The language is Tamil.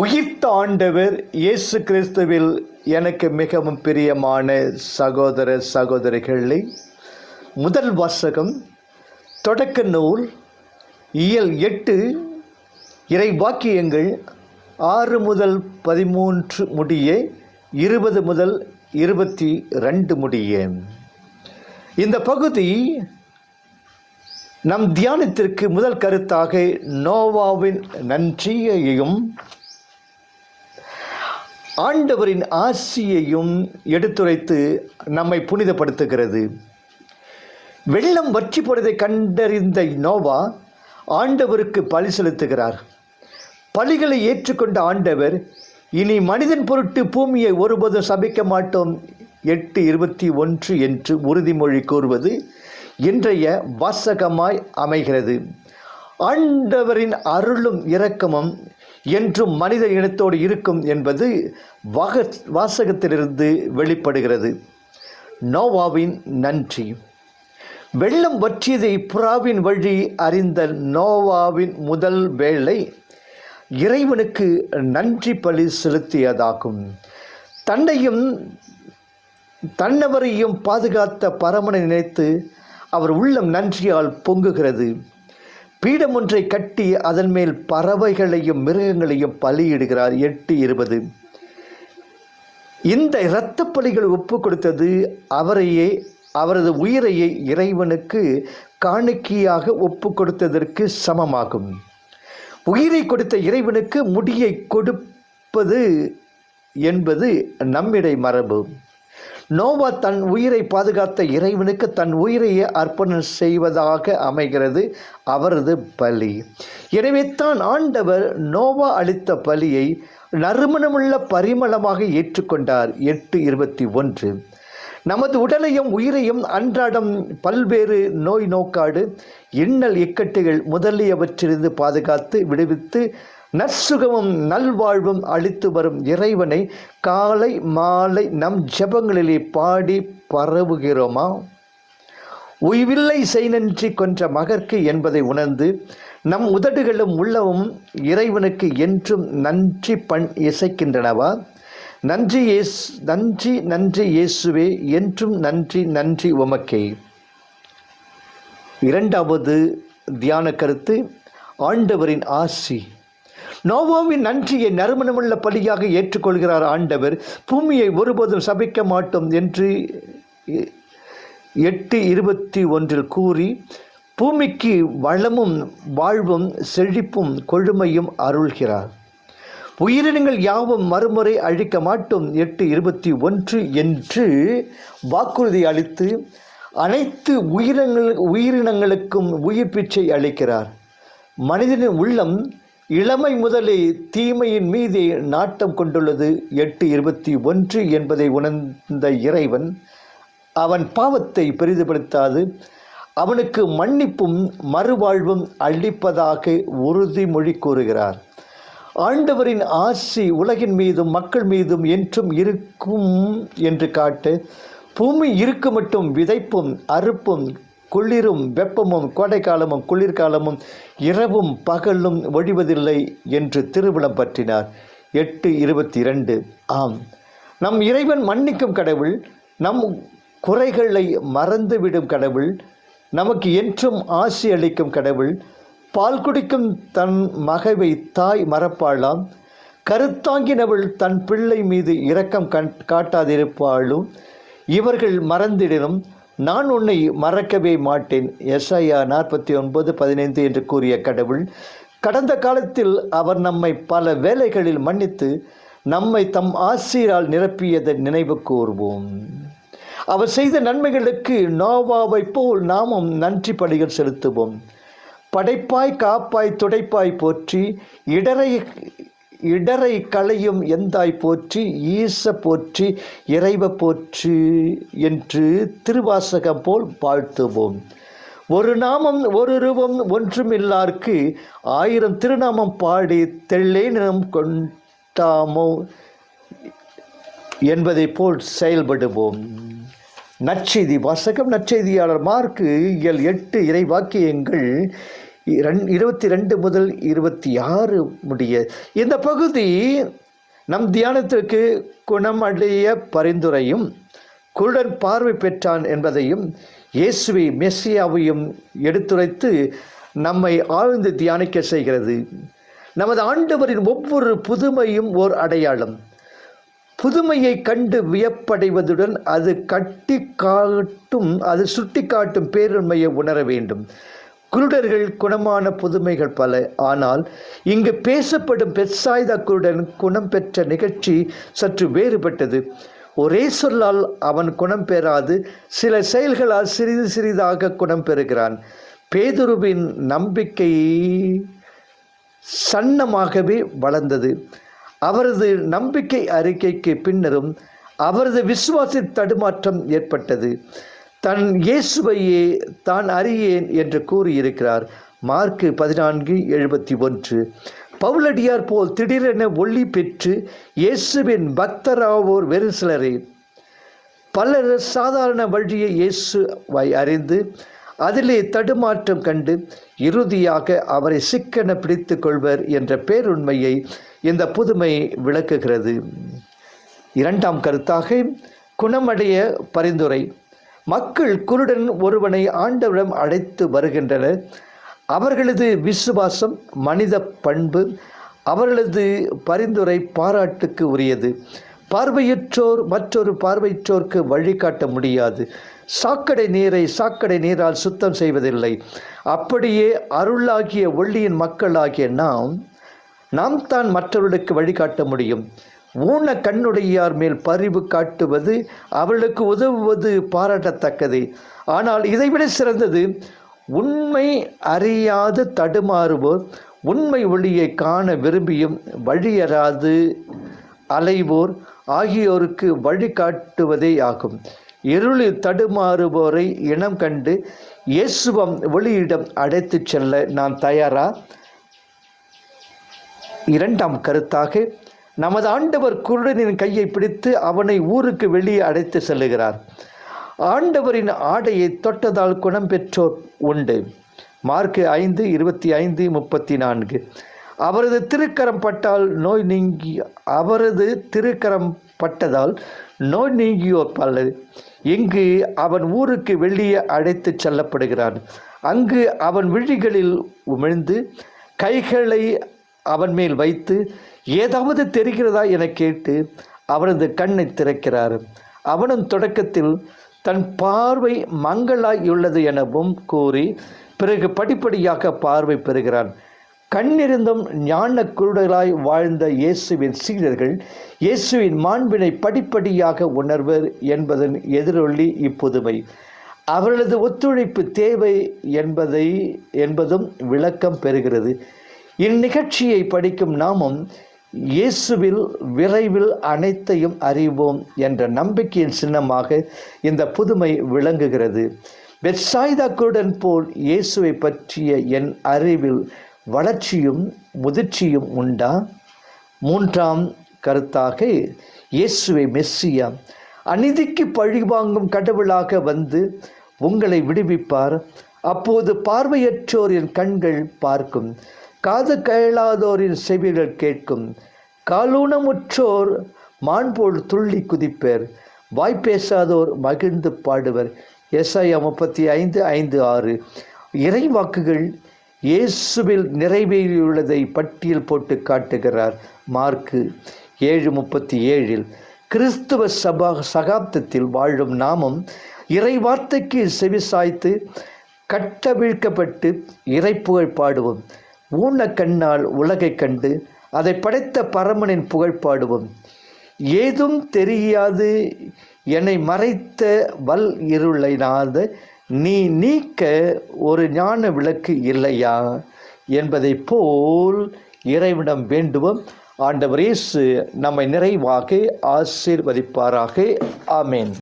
உயிர்த்த ஆண்டவர் இயேசு கிறிஸ்துவில் எனக்கு மிகவும் பிரியமான சகோதர சகோதரிகளே முதல் வாசகம் தொடக்க நூல் இயல் எட்டு இறை வாக்கியங்கள் ஆறு முதல் பதிமூன்று முடிய இருபது முதல் இருபத்தி ரெண்டு முடிய. இந்த பகுதி நம் தியானத்திற்கு முதல் கருத்தாக நோவாவின் நன்றியையும் ஆண்டவரின் ஆசியையும் எடுத்துரைத்து நம்மை புனிதப்படுத்துகிறது. வெள்ளம் வற்றி போனதை கண்டறிந்த நோவா ஆண்டவருக்கு பலி செலுத்துகிறார். பலிகளை ஏற்றுக்கொண்ட ஆண்டவர் இனி மனிதன் பொருட்டு பூமியை ஒருபோதும் சபிக்க மாட்டோம் எட்டு இருபத்தி ஒன்று என்று உறுதிமொழி கூறுவது இன்றைய வாசகமாய் அமைகிறது. ஆண்டவரின் அருளும் இரக்கமும் என்றும் மனித இனத்தோடு இருக்கும் என்பது வாக வாசகத்திலிருந்து வெளிப்படுகிறது. நோவாவின் நன்றி. வெள்ளம் வற்றியதை புறாவின் வழி அறிந்த நோவாவின் முதல் வேலை இறைவனுக்கு நன்றி பலி செலுத்தியதாகும். தன்னையும் தன்னவரையும் பாதுகாத்த பரமனை நினைத்து அவர் உள்ளம் நன்றியால் பொங்குகிறது. பீடம் ஒன்றை கட்டி அதன் மேல் பறவைகளையும் மிருகங்களையும் பலியிடுகிறார். எட்டு இருபது. இந்த இரத்த பலிகள் ஒப்பு கொடுத்தது அவரையே அவரது உயிரையே இறைவனுக்கு காணிக்கையாக ஒப்பு கொடுத்ததற்கு சமமாகும். உயிரை கொடுத்த இறைவனுக்கு முடியை கொடுப்பது என்பது நம்மிடை மரபு. நோவா தன் உயிரை பாதுகாத்த இறைவனுக்கு தன் உயிரையே அர்ப்பணம் செய்வதாக அமைகிறது அவரது பலி. எனவே தான் ஆண்டவர் நோவா அளித்த பலியை நறுமணமுள்ள பரிமளமாக ஏற்றுக்கொண்டார். எட்டு இருபத்தி ஒன்று. நமது உடலையும் உயிரையும் அன்றாடம் பல்வேறு நோய் நோக்காடு இன்னல் இக்கட்டுகள் முதலியவற்றிலிருந்து பாதுகாத்து விடுவித்து நற்சுகமும் நல்வாழ்வும் அளித்து வரும் இறைவனை காலை மாலை நம் ஜெபங்களிலே பாடி பரவுகிறோமா? உய்வில்லை செய் நன்றி கொன்ற மகற்கு என்பதை உணர்ந்து நம் உதடுகளும் உள்ளவும் இறைவனுக்கு என்றும் நன்றி பண் இசைக்கின்றனவா? நன்றி இயேசு நன்றி நன்றி இயேசுவே என்றும் நன்றி நன்றி உமக்கே. இரண்டாவது தியான கருத்து ஆண்டவரின் ஆசி. நோவோவின் நன்றியை நறுமணமுள்ள பலியாக ஏற்றுக்கொள்கிறார் ஆண்டவர். பூமியை ஒருபோதும் சபிக்க மாட்டோம் என்று எட்டு இருபத்தி ஒன்றில் கூறி பூமிக்கு வளமும் வாழ்வும் செழிப்பும் கொழுமையும் அருள்கிறார். உயிரினங்கள் யாவும் மறுமுறை அழிக்க மாட்டோம் எட்டு இருபத்தி ஒன்று என்று வாக்குறுதி அளித்து அனைத்து உயிரினங்கள் உயிரினங்களுக்கும் உயிர் பிச்சை அளிக்கிறார். மனிதனின் உள்ளம் இளமை முதலே தீமையின் மீது நாட்டம் கொண்டுள்ளது. எட்டு இருபத்தி ஒன்று என்பதை உணர்ந்த இறைவன் அவன் பாவத்தை பெரிதுபடுத்தாது. அவனுக்கு மன்னிப்பும் மறுவாழ்வும் அளிப்பதாக உறுதிமொழி கூறுகிறார். ஆண்டவரின் ஆசி உலகின் மீதும் மக்கள் மீதும் என்றும் இருக்கும் என்று காட்டு. பூமி இருக்கு மட்டும் விதைப்பும் அறுப்பும் குளிரும் வெப்பமும் கோடைக்காலமும் குளிர்காலமும் இரவும் பகலும் ஒழிவதில்லை என்று திருவிழம் பற்றினார். எட்டு இருபத்தி இரண்டு ஆம். நம் இறைவன் மன்னிக்கும் கடவுள் நம் குறைகளை மறந்துவிடும் கடவுள் நமக்கு என்றும் ஆசி அளிக்கும் கடவுள் பால் குடிக்கும் தன் மகவை தாய் மறப்பாளாம் கருத்தாங்கினவள் தன் பிள்ளை மீது இரக்கம் கண் காட்டாதிருப்பாளும் இவர்கள் மறந்திடனும் நான் உன்னை மறக்கவே மாட்டேன். எஸ்ஐயா நாற்பத்தி ஒன்பது பதினைந்து என்று கூறிய கடவுள் கடந்த காலத்தில் அவர் நம்மை பல வேலைகளில் மன்னித்து நம்மை தம் ஆசிரியரால் நிரப்பியதை நினைவு கூர்வோம். அவர் செய்த நன்மைகளுக்கு நோவாவை போல் நாமும் நன்றி பலிகள் செலுத்துவோம். படைப்பாய் காப்பாய் துடைப்பாய் போற்றி இடரை இடரை களையும் எந்தாய் போற்றி ஈச போற்றி இறைவ போற்றி என்று திருவாசகம் போல் வாழ்த்துவோம். ஒரு நாமம் ஒரு ரூபம் ஒன்றுமில்லார்க்கு ஆயிரம் திருநாமம் பாடி தெள்ளேனம் கொண்டாமோ என்பதை போல் செயல்படுவோம். நற்செய்தி வாசகம் நற்செய்தியாளர் மார்க்கு இயல் எட்டு இறைவாக்கியங்கள் இருபத்தி ரெண்டு முதல் இருபத்தி ஆறு முடிய இந்த பகுதி நம் தியானத்திற்கு குணமடைய பரிந்துரையும் குருடன் பார்வை பெற்றான் என்பதையும் இயேசுவை மெஸ்ஸியாவையும் எடுத்துரைத்து நம்மை ஆழ்ந்து தியானிக்க செய்கிறது. நமது ஆண்டவரின் ஒவ்வொரு புதுமையும் ஓர் அடையாளம். புதுமையை கண்டு வியப்படைவதுடன் அது கட்டி காட்டும் அது சுட்டி காட்டும் பேருண்மையை உணர வேண்டும். குருடர்கள் குணமான புதுமைகள் பல. ஆனால் இங்கு பேசப்படும் பெட்சாய்தா குருடன் குணம் பெற்ற நிகழ்ச்சி சற்று வேறுபட்டது. ஒரே சொல்லால் அவன் குணம் பெறாது சில செயல்களால் சிறிது சிறிதாக குணம் பெறுகிறான். பேதுருவின் நம்பிக்கை சன்னமாகவே வளர்ந்தது. அவரது நம்பிக்கை அறிக்கைக்கு பின்னரும் அவரது விசுவாசி தடுமாற்றம் ஏற்பட்டது. தன் இயேசுவையே தான் அறியேன் என்று கூறியிருக்கிறார். மார்க்கு பதினான்கு எழுபத்தி ஒன்று. பவுலடியார் போல் திடீரென ஒளி பெற்று இயேசுவின் பக்தராவோர் வெறு சிலரே. பலர் சாதாரண வழியை இயேசுவை அறிந்து அதிலே தடுமாற்றம் கண்டு இறுதியாக அவரை சிக்கென பிடித்து கொள்வர் என்ற பேருண்மையை இந்த புதுமை விளக்குகிறது. இரண்டாம் கருத்தாக குணமடைய பரிந்துரை. மக்கள் குருடன் ஒருவனை ஆண்டவரிடம் அழைத்து வருகின்றனர். அவர்களது விசுவாசம் மனித பண்பு அவர்களது பரிந்துரை பாராட்டுக்கு உரியது. பார்வையற்றோர் மற்றொரு பார்வையற்றோர்க்கு வழிகாட்ட முடியாது. சாக்கடை நீரை சாக்கடை நீரால் சுத்தம் செய்வதில்லை. அப்படியே அருளாகிய ஒள்ளியின் மக்களாகிய நாம் நாம் தான் மற்றவர்களுக்கு வழிகாட்ட முடியும். ஊன கண்ணுடையார் மேல் பரிவு காட்டுவது அவர்களுக்கு உதவுவது பாராட்டத்தக்கது. ஆனால் இதைவிட சிறந்தது உண்மை அறியாது தடுமாறுவோர் உண்மை ஒளியை காண விரும்பியும் வழியறாது அலைவோர் ஆகியோருக்கு வழிகாட்டுவதே ஆகும். இருளில் தடுமாறுவோரை இனம் கண்டு இயேசுவம் ஒளியிடம் அடைத்துச் செல்ல நாம் தயாரா? இரண்டாம் கருத்தாக நமது ஆண்டவர் குருடனின் கையை பிடித்து அவனை ஊருக்கு வெளியே அழைத்து செல்லுகிறார். ஆண்டவரின் ஆடையை தொட்டதால் குணம் பெற்றோர் உண்டு. மார்க்கு ஐந்து இருபத்தி ஐந்து முப்பத்தி நான்கு. அவரது திருக்கரம் பட்டால் நோய் நீங்கி அவரது திருக்கரம் பட்டதால் நோய் நீங்கியோர் பலர் இங்கு அவன் ஊருக்கு வெளியே அழைத்து செல்லப்படுகிறான். அங்கு அவன் விழிகளில் உமிழ்ந்து கைகளை அவன் மேல் வைத்து ஏதாவது தெரிகிறதா என கேட்டு அவனது கண்ணை திறக்கிறார். அவனும் தொடக்கத்தில் தன் பார்வை மங்களாயுள்ளது எனவும் கூறி பிறகு படிப்படியாக பார்வை பெறுகிறான். கண்ணிருந்தும் ஞான குருடர்களாய் வாழ்ந்த இயேசுவின் சீடர்கள் இயேசுவின் மாண்பினை படிப்படியாக உணர்வர் என்பதன் எதிரொலி இப்புதுமை. அவர்களது ஒத்துழைப்பு தேவை என்பதை என்பதும் விளக்கம் பெறுகிறது. இந்நிகழ்ச்சியை படிக்கும் நாமும் இயேசுவில் விரைவில் அனைத்தையும் அறிவோம் என்ற நம்பிக்கையின் சின்னமாக இந்த புதுமை விளங்குகிறது. பெட்சாய்தா போல் இயேசுவை பற்றிய என் அறிவில் வளர்ச்சியும் முதிர்ச்சியும் உண்டா? மூன்றாம் கருத்தாக இயேசுவை மெஸ்ஸியா அநீதிக்கு பழிவாங்கும் கடவுளாக வந்து உங்களை விடுவிப்பார். அப்போது பார்வையற்றோரின் கண்கள் பார்க்கும். காது கேளாதோரின் செவிகள் கேட்கும். காலூனமுற்றோர் மான்போல் துள்ளி குதிப்பர். வாய்ப்பேசாதோர் மகிழ்ந்து பாடுவர். எஸ்ஐயா முப்பத்தி ஐந்து ஐந்து ஆறு. இறைவாக்குகள் இயேசுவில் நிறைவேறியுள்ளதை பட்டியல் போட்டு காட்டுகிறார். மார்க்கு ஏழு முப்பத்தி ஏழில் கிறிஸ்துவ சபா சகாப்தத்தில் வாழும் நாமும் இறை வார்த்தைக்கு செவி சாய்த்து கட்டவிழ்க்கப்பட்டு இறைப்புகழ் பாடுவோம். ஊன கண்ணால் உலகைக் கண்டு அதை படைத்த பரமனின் புகழ் பாடுவோம். ஏதும் தெரியாது என்னை மறைத்த வல் இருளைனாத நீ நீக்க ஒரு ஞான விளக்கு இல்லையா? என்பதைப் போல் இறைவிடம் வேண்டுவோம். ஆண்டவர் இயேசு நம்மை நிறைவாக ஆசீர்வதிப்பாராக. ஆமேன்.